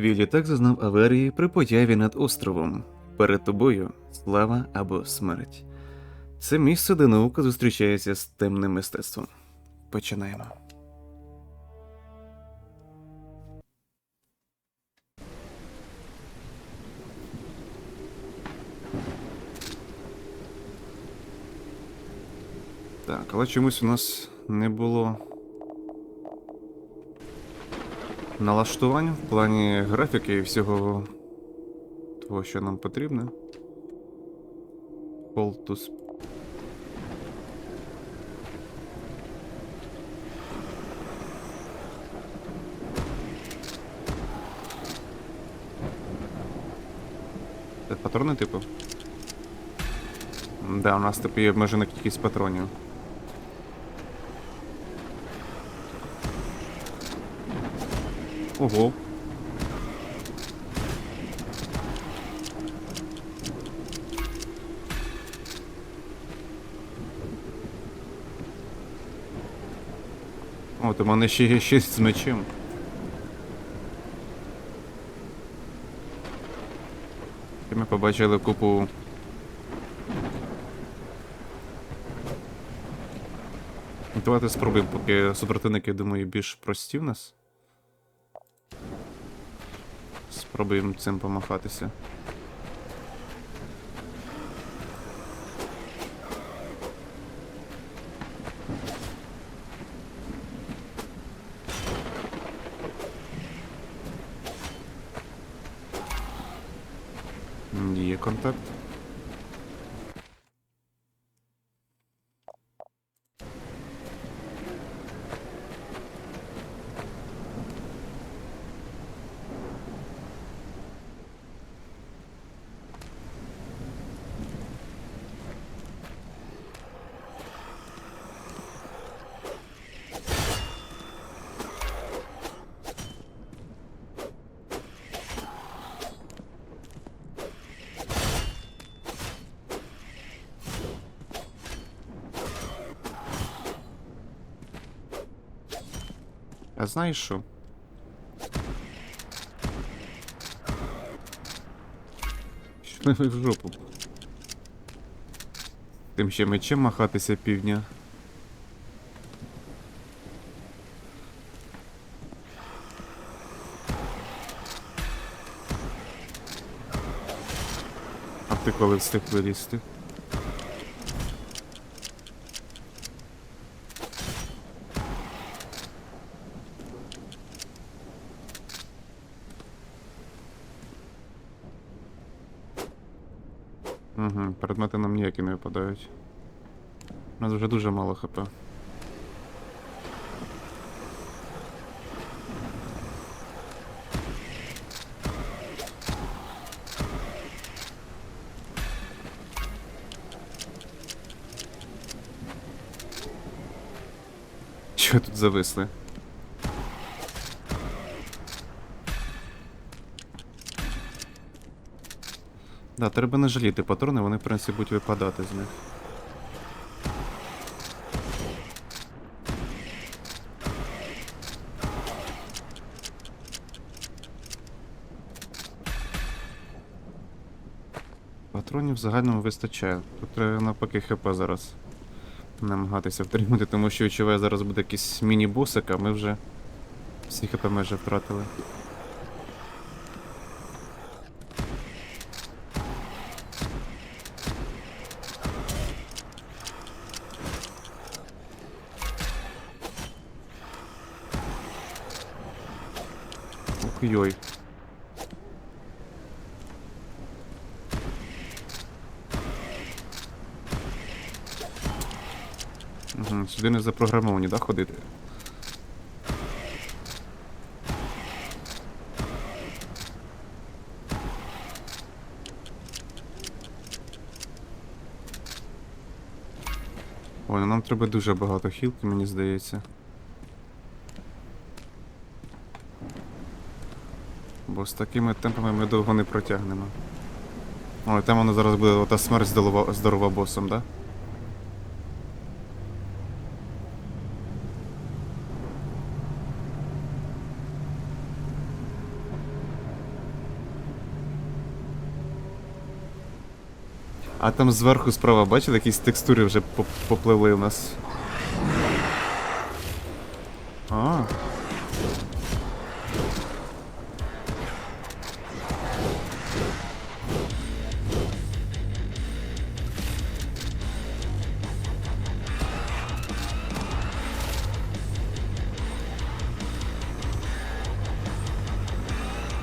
Твій літак зазнав аварії при появі над островом. Перед тобою слава або смерть. Це місце, де наука зустрічається з темним мистецтвом. Починаємо. Так, але чомусь у нас не було налаштувань в плані графіки і всього того, що нам потрібно. Call to sp- патрони, типу? Да, у нас типу є обмежена кількість патронів. Ого. От у мене ще є шість з мечем. Ми побачили купу. Давайте спробуємо, поки супротивники, думаю, більш прості в нас. Спробуємо цим помахатися. Є контакт. А знаєш що? Що ви в жопу? Тим ще мечем махатися півдня. А ти коли встиг вилізти? Угу, предмети нам ніякі не випадають. У нас вже дуже мало хп. Що тут зависли? Да, треба не жаліти патрони, вони в принципі будуть випадати з них. Патронів в загальному вистачає. Тут треба навпаки хп зараз намагатися втримати, тому що відчуваю, зараз буде якийсь міні-босик, а ми вже всі хп майже втратили. Ой-ой. Сюди не запрограмовані, да, ходити? Ой, ну нам треба дуже багато хілки, мені здається. Бо з такими темпами ми довго не протягнемо. Ой, там воно зараз буде ота смерть здорова, здорова босом, да? А там зверху справа, бачили, якісь текстури вже поп- попливли у нас. А.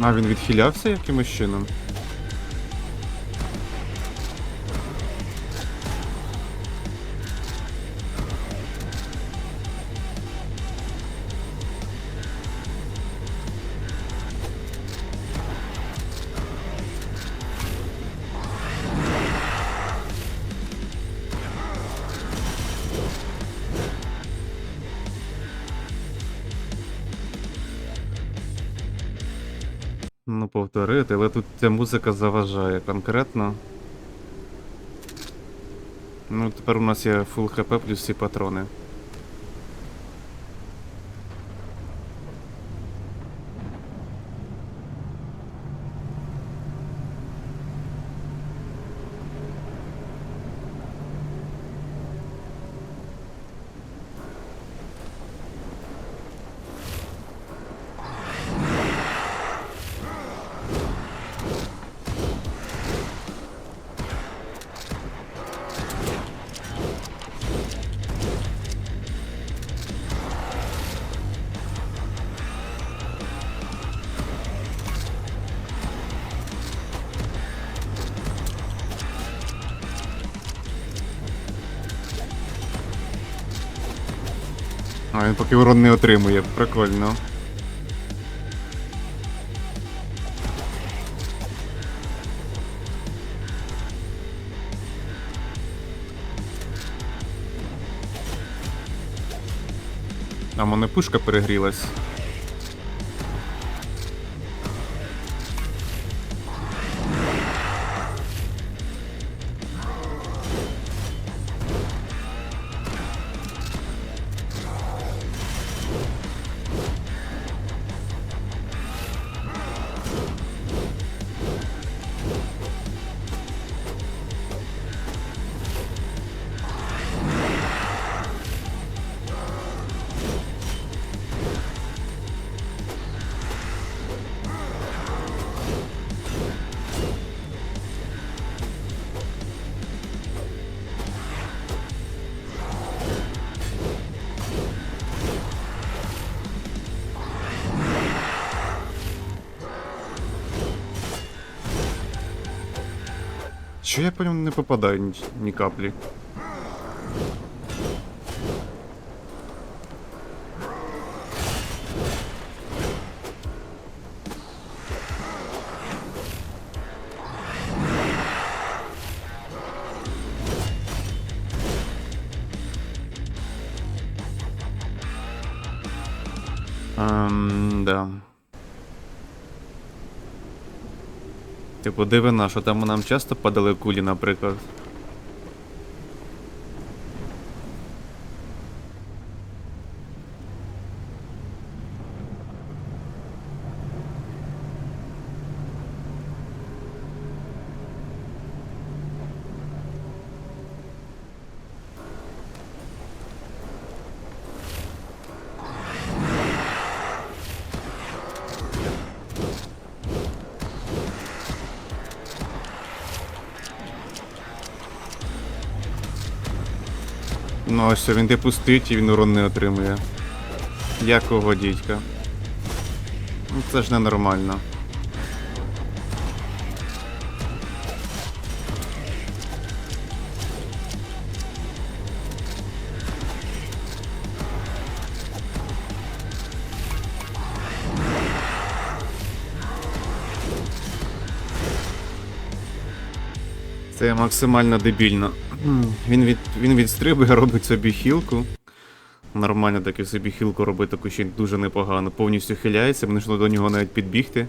А він відхилявся якимось чином? Ну, повторити, але тут ця музика заважає конкретно. Ну, тепер у нас є фул хп плюс всі патрони. А, він поки урон не отримує, прикольно. А мене пушка перегрілась. Що я по ньому не попадаю ні, ні каплі? Ем, да. Типу, дивина, що там нам часто падали кулі, наприклад. Ну ось він типу стоїть і він урон не отримує. Якого дідька? Ну це ж ненормально. Це максимально дебільно. Він від він відстрибує, робить собі хілку. Нормально таки собі хілку робить таку ще дуже непогано. Повністю хиляється, мені йшло до нього навіть підбігти.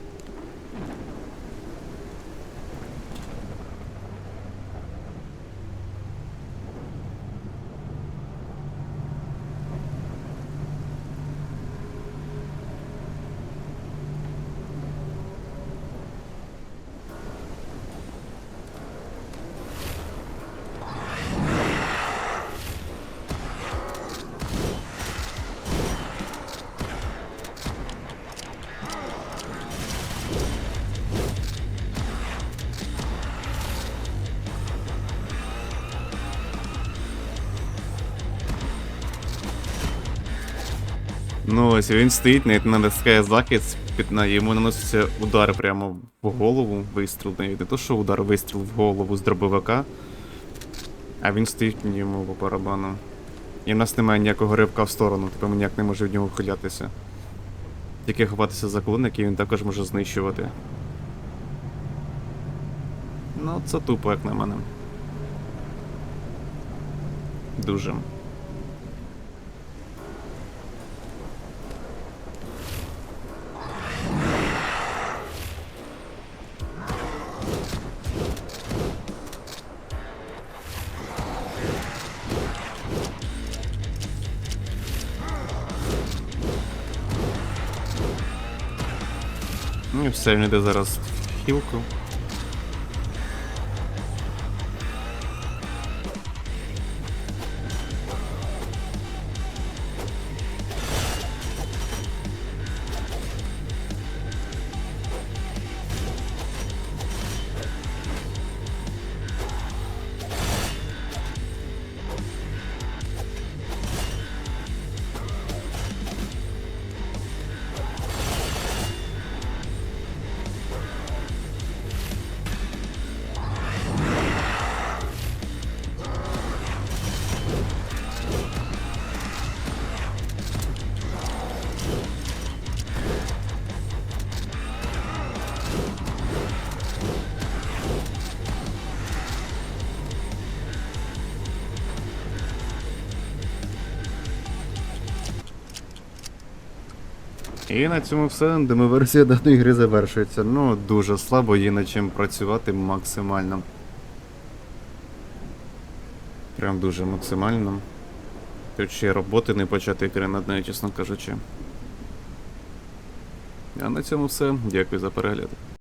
Ну ось він стоїть, навіть натискає захист, йому наноситься удар прямо в голову, вистріл навіть не то, що удар, вистріл в голову з дробовика. А він стоїть йому по барабану. І в нас немає ніякого ривка в сторону, типу ми ніяк не може від нього ухилятися. Тільки ховатися за клон, який він також може знищувати. Ну, це тупо, як на мене. Дуже. І все, він йде зараз в хілку. І на цьому все. Демоверсія даної гри завершується. Ну, дуже слабо, є над чим працювати максимально. Прям дуже максимально. Тут ще роботи не почати ігри над нею, чесно кажучи. А на цьому все. Дякую за перегляд.